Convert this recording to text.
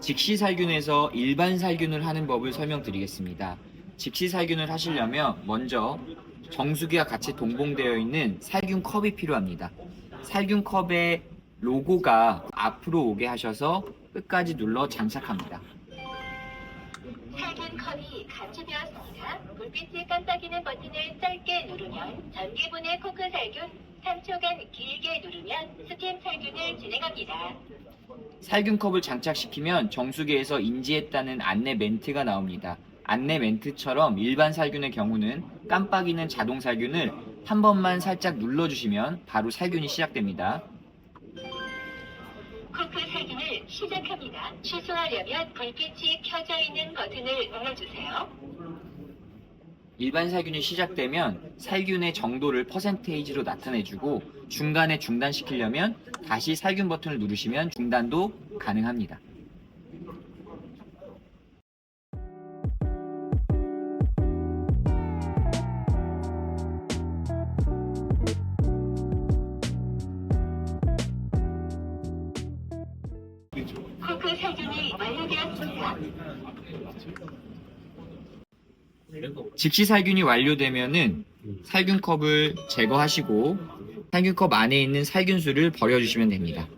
직시 살균에서 일반 살균을 하는 법을 설명드리겠습니다. 직시 살균을 하시려면 먼저 정수기와 같이 동봉되어 있는 살균 컵이 필요합니다. 살균 컵의 로고가 앞으로 오게 하셔서 끝까지 눌러 장착합니다. 컵이 감지되었습니다. 불빛이 깜빡이는 버튼을 짧게 누르면 전기분해 코크 살균, 3초간 길게 누르면 스팀 살균을 진행합니다. 살균컵을 장착시키면 정수기에서 인지했다는 안내 멘트가 나옵니다. 안내 멘트처럼 일반 살균의 경우는 깜빡이는 자동 살균을 한 번만 살짝 눌러주시면 바로 살균이 시작됩니다. 코크 살균을 시작합니다. 취소하려면 불빛이 켜져 있는 버튼을 눌러주세요. 일반 살균이 시작되면 살균의 정도를 퍼센테이지로 나타내주고 중간에 중단시키려면 다시 살균 버튼을 누르시면 중단도 가능합니다. 코크 살균이 완료되었습니다. 직시 살균이 완료되면은 살균컵을 제거하시고 살균컵 안에 있는 살균수를 버려주시면 됩니다.